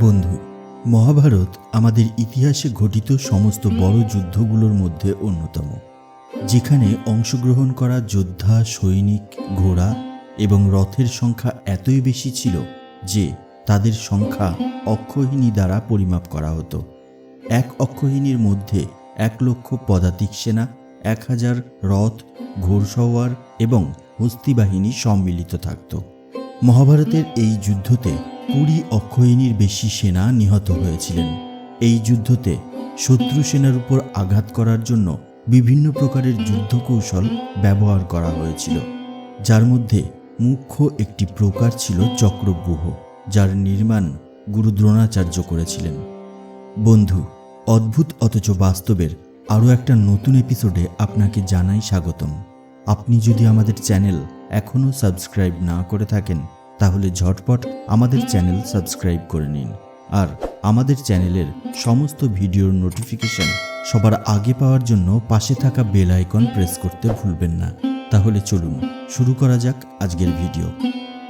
বন্ধু, মহাভারত আমাদের ইতিহাসে ঘটিত সমস্ত বড় যুদ্ধগুলোর মধ্যে অন্যতম, যেখানে অংশগ্রহণ করা যোদ্ধা, সৈনিক, ঘোড়া এবং রথের সংখ্যা এতই বেশি ছিল যে তাদের সংখ্যা অক্ষহিনী দ্বারা পরিমাপ করা হতো। এক অক্ষহিনীর মধ্যে এক লক্ষ পদাতিক সেনা, এক হাজার রথ ঘোড়সওয়ার এবং হস্তিবাহিনী সম্মিলিত থাকত। মহাভারতের এই যুদ্ধতে কুড়ি অক্ষয়িনীর বেশি সেনা নিহত হয়েছিলেন। এই যুদ্ধতে শত্রু সেনার উপর আঘাত করার জন্য বিভিন্ন প্রকারের যুদ্ধ কৌশল ব্যবহার করা হয়েছিল, যার মধ্যে মুখ্য একটি প্রকার ছিল চক্রব্যূহ, যার নির্মাণ গুরু দ্রোণাচার্য করেছিলেন। বন্ধু, অদ্ভুত অথচ বাস্তবের আরও একটা নতুন এপিসোডে আপনাকে জানাই স্বাগতম। আপনি যদি আমাদের চ্যানেল এখনও সাবস্ক্রাইব না করে থাকেন তাহলে ঝটপট আমাদের চ্যানেল সাবস্ক্রাইব করে নিন। আর আমাদের চ্যানেলের সমস্ত ভিডিওর নোটিফিকেশন সবার আগে পাওয়ার জন্য পাশে থাকা বেল আইকন প্রেস করতে ভুলবেন না। তাহলে চলুন, শুরু করা যাক আজকের ভিডিও।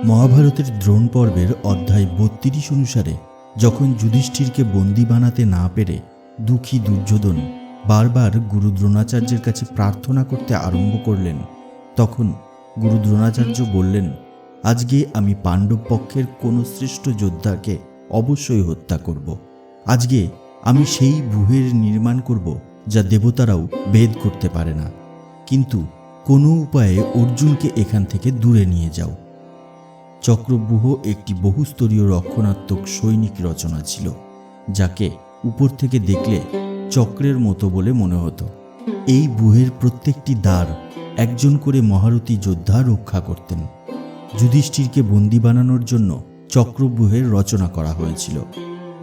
মহাভারতের দ্রোণ পর্বের অধ্যায় বত্রিশ অনুসারে, যখন যুধিষ্ঠিরকে বন্দি বানাতে না পেরে দুঃখী দুর্যোধন বারবার গুরু দ্রোণাচার্যের কাছে প্রার্থনা করতে আরম্ভ করলেন, তখন গুরু দ্রোণাচার্য বললেন আজকে আমি পাণ্ডব পক্ষের কোনো শ্রেষ্ঠ যোদ্ধাকে অবশ্যই হত্যা করব। আজকে আমি সেই বুহের নির্মাণ করব যা দেবতারাও ভেদ করতে পারে না। কিন্তু কোনো উপায়ে অর্জুনকে এখান থেকে দূরে নিয়ে যাও। চক্রব্যূহ একটি বহুস্তরীয় রক্ষণাত্মক সৈনিক রচনা ছিল, যাকে উপর থেকে দেখলে চক্রের মতো বলে মনে হতো। এই বুহের প্রত্যেকটি দ্বার একজন করে মহারথী যোদ্ধা রক্ষা করতেন। যুধিষ্ঠিরকে বন্দি বানানোর জন্য চক্রব্যূহের রচনা করা হয়েছিল।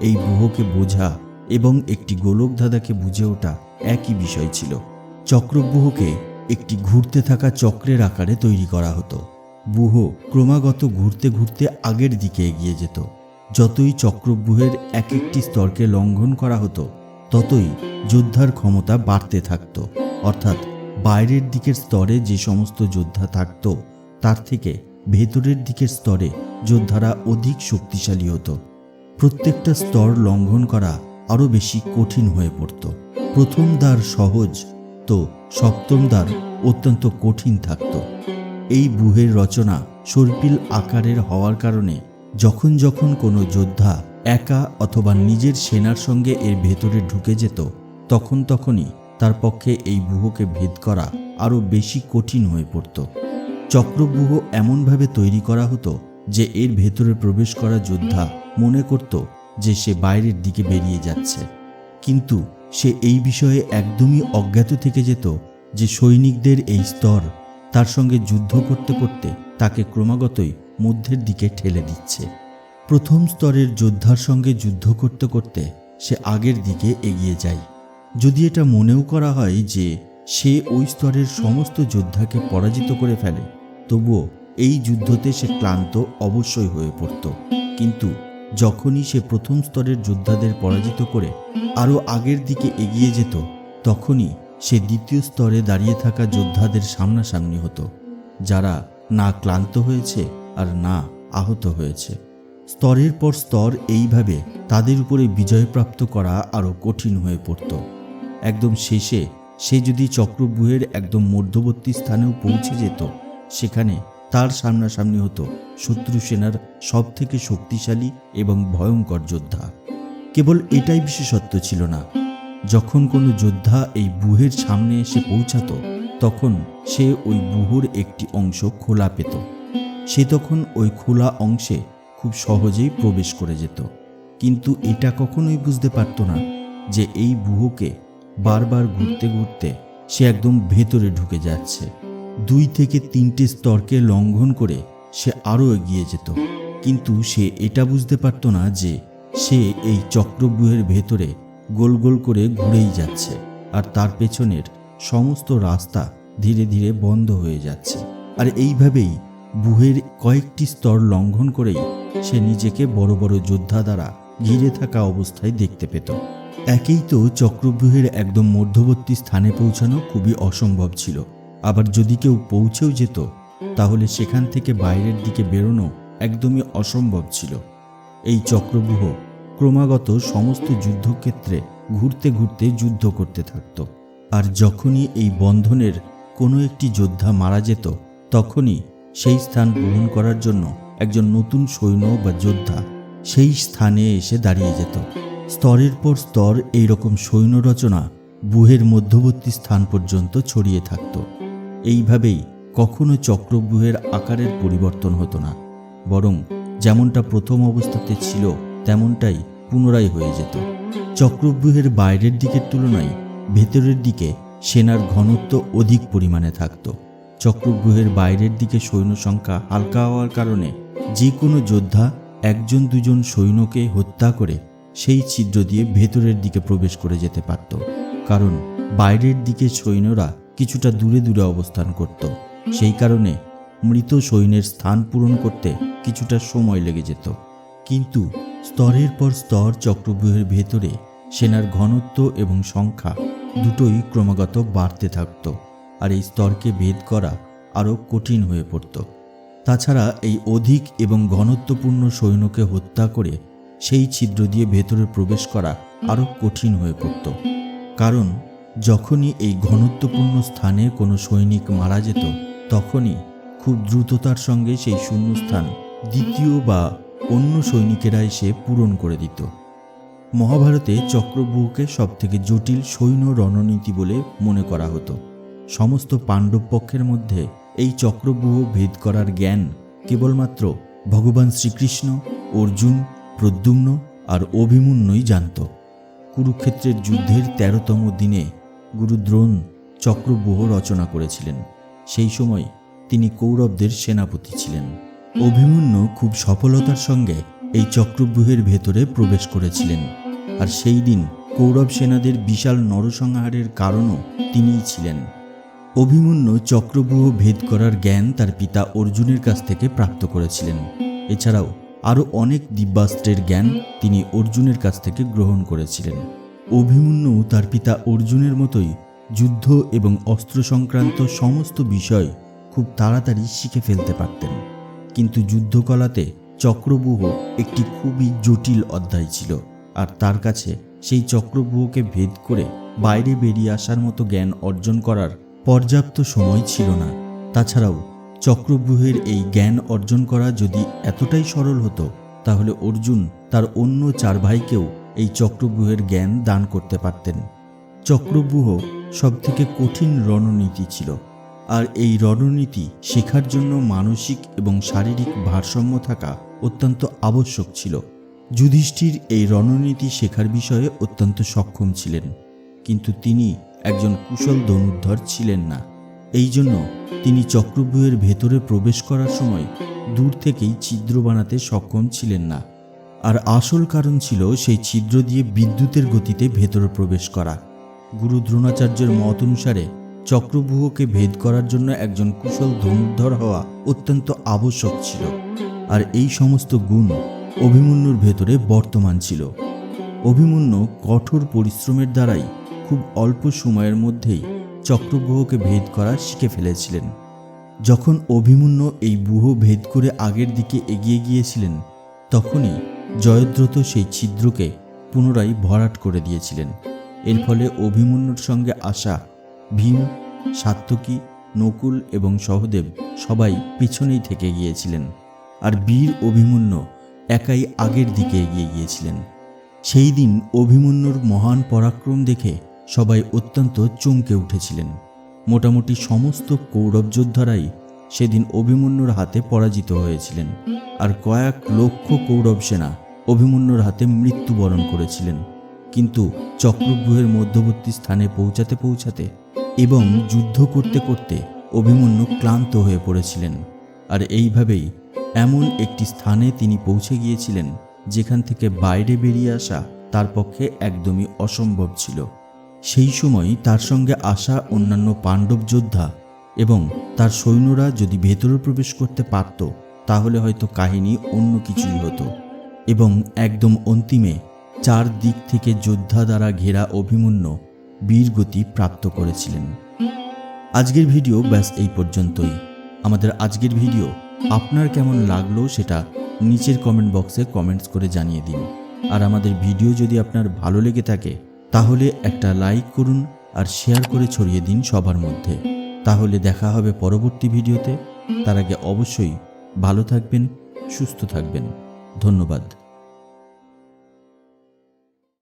এই বুহকে বোঝা এবং একটি গোলকধাঁধাকে বুঝে ওঠা একই বিষয় ছিল। চক্রব্যূহকে একটি ঘুরতে থাকা চক্রের আকারে তৈরি করা হতো। বুহ ক্রমাগত ঘুরতে ঘুরতে আগের দিকে এগিয়ে যেত। যতই চক্রব্যূহের এক একটি স্তরকে লঙ্ঘন করা হতো, ততই যোদ্ধার ক্ষমতা বাড়তে থাকত। অর্থাৎ বাইরের দিকের স্তরে যে সমস্ত যোদ্ধা থাকত, তার থেকে ভেতরের দিকের স্তরে যোদ্ধারা অধিক শক্তিশালী হতো। প্রত্যেকটা স্তর লঙ্ঘন করা আরও বেশি কঠিন হয়ে পড়ত। প্রথম দ্বার সহজ, তো সপ্তম দ্বার অত্যন্ত কঠিন থাকত। এই বুহের রচনা সর্পিল আকারের হওয়ার কারণে যখন যখন কোনো যোদ্ধা একা অথবা নিজের সেনার সঙ্গে এর ভেতরে ঢুকে যেত, তখন তখনই তার পক্ষে এই বুহকে ভেদ করা আরও বেশি কঠিন হয়ে পড়ত। চক্রব্যূহ এমনভাবে তৈরি করা হতো যে এর ভেতরে প্রবেশ করা যোদ্ধা মনে করত যে সে বাইরের দিকে বেরিয়ে যাচ্ছে। কিন্তু সে এই বিষয়ে একদমই অজ্ঞাত থেকে যেত যে সৈনিকদের এই স্তর তার সঙ্গে যুদ্ধ করতে করতে তাকে ক্রমাগতই মধ্যের দিকে ঠেলে দিচ্ছে। প্রথম স্তরের যোদ্ধার সঙ্গে যুদ্ধ করতে করতে সে আগের দিকে এগিয়ে যায়। যদি এটা মনেও করা হয় যে সে ওই স্তরের সমস্ত যোদ্ধাকে পরাজিত করে ফেলে। তবুও এই যুদ্ধতে সে ক্লান্ত, অবশ্যই হয়ে পড়ত। কিন্তু যখনই সে প্রথম স্তরের যোদ্ধাদের পরাজিত করে আরও আগের দিকে এগিয়ে যেত, তখনই সে দ্বিতীয় স্তরে দাঁড়িয়ে থাকা যোদ্ধাদের সামনাসামনি হতো, যারা না ক্লান্ত হয়েছে আর না আহত হয়েছে। স্তরের পর স্তর এইভাবে তাদের উপরে বিজয়প্রাপ্ত করা আরও কঠিন হয়ে পড়ত। একদম শেষে সে যদি চক্রব্যূহের একদম মধ্যবর্তী স্থানেও পৌঁছে যেত, সেখানে তার সামনাসামনি হতো শত্রু সেনার সব থেকে শক্তিশালী এবং ভয়ঙ্কর যোদ্ধা। কেবল এটাই বিশেষত্ব ছিল না, যখন কোনো যোদ্ধা এই বুহের সামনে এসে পৌঁছাতো, তখন সে ওই বুহুর একটি অংশ খোলা পেত। সে তখন ওই খোলা অংশে খুব সহজেই প্রবেশ করে যেত। কিন্তু এটা কখনোই বুঝতে পারত না যে এই বুহকে বারবার ঘুরতে ঘুরতে সে একদম ভেতরে ঢুকে যাচ্ছে। দুই থেকে তিনটে স্তরকে লঙ্ঘন করে সে আরও এগিয়ে যেত। কিন্তু সে এটা বুঝতে পারত না যে সে এই চক্রব্যূহের ভেতরে গোল গোল করে ঘুরেই যাচ্ছে আর তার পেছনের সমস্ত রাস্তা ধীরে ধীরে বন্ধ হয়ে যাচ্ছে। আর এইভাবেই বুহের কয়েকটি স্তর লঙ্ঘন করেই সে নিজেকে বড় বড় যোদ্ধা দ্বারা ঘিরে থাকা অবস্থায় দেখতে পেত। একেই তো চক্রব্যূহের একদম মধ্যবর্তী স্থানে পৌঁছানো খুবই অসম্ভব ছিল। আবার যদি কেউ পৌঁছেও যেত, তাহলে সেখান থেকে বাইরের দিকে বেরোনো একদমই অসম্ভব ছিল। এই চক্রব্যূহ ক্রমাগত সমস্ত যুদ্ধক্ষেত্রে ঘুরতে ঘুরতে যুদ্ধ করতে থাকত। আর যখনই এই বন্ধনের কোনো একটি যোদ্ধা মারা যেত, তখনই সেই স্থান গ্রহণ করার জন্য একজন নতুন সৈন্য বা যোদ্ধা সেই স্থানে এসে দাঁড়িয়ে যেত। স্তরের পর স্তর এই রকম সৈন্য রচনা বুহের মধ্যবর্তী স্থান পর্যন্ত ছড়িয়ে থাকত। এইভাবেই কখনো চক্রব্যূহের আকারের পরিবর্তন হতো না, বরং যেমনটা প্রথম অবস্থাতে ছিল, তেমনটাই পুনরায় হয়ে যেত। চক্রব্যূহের বাইরের দিকের তুলনায় ভেতরের দিকে সেনার ঘনত্ব অধিক পরিমাণে থাকত। চক্রব্যূহের বাইরের দিকে সৈন্য সংখ্যা হালকা হওয়ার কারণে যে কোনো যোদ্ধা একজন দুজন সৈন্যকে হত্যা করে সেই ছিদ্র দিয়ে ভেতরের দিকে প্রবেশ করে যেতে পারত, কারণ বাইরের দিকে সৈন্যরা কিছুটা দূরে দূরে অবস্থান করত। সেই কারণে মৃত সৈন্যের স্থান পূরণ করতে কিছুটা সময় লেগে যেত। কিন্তু স্তরের পর স্তর চক্রব্যূহের ভেতরে সেনার ঘনত্ব এবং সংখ্যা দুটোই ক্রমাগত বাড়তে থাকত আর এই স্তরকে ভেদ করা আরও কঠিন হয়ে পড়ত। তাছাড়া এই অধিক এবং ঘনত্বপূর্ণ সৈন্যকে হত্যা করে সেই ছিদ্র দিয়ে ভেতরে প্রবেশ করা আরও কঠিন হয়ে পড়ত। কারণ যখনই এই ঘনত্বপূর্ণ স্থানে কোনো সৈনিক মারা যেত, তখনই খুব দ্রুততার সঙ্গে সেই শূন্যস্থান দ্বিতীয় বা অন্য সৈনিকেরা এসে পূরণ করে দিত। মহাভারতে চক্রব্যূহকে সবথেকে জটিল সৈন্য রণনীতি বলে মনে করা হতো। সমস্ত পাণ্ডব পক্ষের মধ্যে এই চক্রব্যূহ ভেদ করার জ্ঞান কেবলমাত্র ভগবান শ্রীকৃষ্ণ, অর্জুন প্রদ্যুম্ন আর অভিমন্যুই জানত। কুরুক্ষেত্রের যুদ্ধের তেরোতম দিনে গুরু দ্রোণ চক্রব্যূহ রচনা করেছিলেন। সেই সময় তিনি কৌরবদের সেনাপতি ছিলেন। অভিমন্যু খুব সফলতার সঙ্গে এই চক্রব্যূহের ভেতরে প্রবেশ করেছিলেন। আর সেই দিন কৌরব সেনাদের বিশাল নরসংহারের কারণও তিনিই ছিলেন। অভিমন্যু চক্রব্যূহ ভেদ করার জ্ঞান তার পিতা অর্জুনের কাছ থেকে প্রাপ্ত করেছিলেন। এছাড়াও আরও অনেক দিব্যাস্ত্রের জ্ঞান তিনি অর্জুনের কাছ থেকে গ্রহণ করেছিলেন। অভিমন্যু তার পিতা অর্জুনের মতোই যুদ্ধ এবং অস্ত্র সংক্রান্ত সমস্ত বিষয় খুব তাড়াতাড়ি শিখে ফেলতে পারতেন। কিন্তু যুদ্ধকলাতে চক্রব্যূহ একটি খুবই জটিল অধ্যায় ছিল আর তার কাছে সেই চক্রব্যূহকে ভেদ করে বাইরে বেরিয়ে আসার মতো জ্ঞান অর্জন করার পর্যাপ্ত সময় ছিল না। তাছাড়াও চক্রব্যূহের এই জ্ঞান অর্জন করা যদি এতটাই সরল হতো, তাহলে অর্জুন তার অন্য চার ভাইকেও এই চক্রব্যূহের জ্ঞান দান করতে পারতেন। চক্রব্যূহ সবথেকে কঠিন রণনীতি ছিল, আর এই রণনীতি শেখার জন্য মানসিক এবং শারীরিক ভারসাম্য থাকা অত্যন্ত আবশ্যক ছিল। যুধিষ্ঠির এই রণনীতি শেখার বিষয়ে অত্যন্ত সক্ষম ছিলেন, কিন্তু তিনি একজন কুশল ধনুর্ধর ছিলেন না। এই জন্য তিনি চক্রব্যূহের ভেতরে প্রবেশ করার সময় দূর থেকেই ছিদ্র বানাতে সক্ষম ছিলেন না। আর আসল কারণ ছিল সেই ছিদ্র দিয়ে বিদ্যুতের গতিতে ভেতরে প্রবেশ করা। গুরু দ্রোণাচার্যের মত অনুসারে চক্রব্যূহকে ভেদ করার জন্য একজন কুশল ধনুর্ধর হওয়া অত্যন্ত আবশ্যক ছিল। আর এই সমস্ত গুণ অভিমন্যুর ভেতরে বর্তমান ছিল। অভিমন্যু কঠোর পরিশ্রমের দ্বারাই খুব অল্প সময়ের মধ্যেই চক্রব্যূহকে ভেদ করা শিখে ফেলেছিলেন। যখন অভিমন্যু এই বুহ ভেদ করে আগের দিকে এগিয়ে গিয়েছিলেন, তখনই জয়দ্রত সেই ছিদ্রকে পুনরায় ভরাট করে দিয়েছিলেন। এর ফলে অভিমন্যুর সঙ্গে আসা ভীম সাত্যকী নকুল এবং সহদেব সবাই পিছনেই থেকে গিয়েছিলেন আর বীর অভিমন্যু একাই আগের দিকে এগিয়ে গিয়েছিলেন। সেই দিন অভিমন্যুর মহান পরাক্রম দেখে সবাই অত্যন্ত চমকে উঠেছিলেন। মোটামুটি সমস্ত কৌরব যোদ্ধারাই সেদিন অভিমন্যুর হাতে পরাজিত হয়েছিলেন আর কয়েক লক্ষ কৌরব সেনা অভিমন্যুর হাতে মৃত্যুবরণ করেছিলেন। কিন্তু চক্রব্যূহের মধ্যবর্তী স্থানে পৌঁছাতে পৌঁছাতে এবং যুদ্ধ করতে করতে অভিমন্যু ক্লান্ত হয়ে পড়েছিলেন। আর এইভাবেই এমন একটি স্থানে তিনি পৌঁছে গিয়েছিলেন, যেখান থেকে বাইরে বেরিয়ে আসা তার পক্ষে একদমই অসম্ভব ছিল। সেই সময় তার সঙ্গে আসা অন্যান্য পাণ্ডব যোদ্ধা এবং তার সৈন্যরা যদি ভেতরে প্রবেশ করতে পারত, তাহলে হয়তো কাহিনী অন্য কিছুই হতো। এবং একদম অন্তিমে চার দিক থেকে যোদ্ধা দ্বারা ঘেরা অভিমন্যু বীরগতি প্রাপ্ত করেছিলেন। আজকের ভিডিও ব্যাস এই পর্যন্তই। আমাদের আজকের ভিডিও আপনার কেমন লাগল সেটা নিচের কমেন্ট বক্সে কমেন্টস করে জানিয়ে দিন। আর আমাদের ভিডিও যদি আপনার ভালো লেগে থাকে তাহলে একটা লাইক করুন আর শেয়ার করে ছড়িয়ে দিন সবার মধ্যে। তাহলে দেখা হবে পরবর্তী ভিডিওতে। তার আগে অবশ্যই ভালো থাকবেন, সুস্থ থাকবেন। ধন্যবাদ।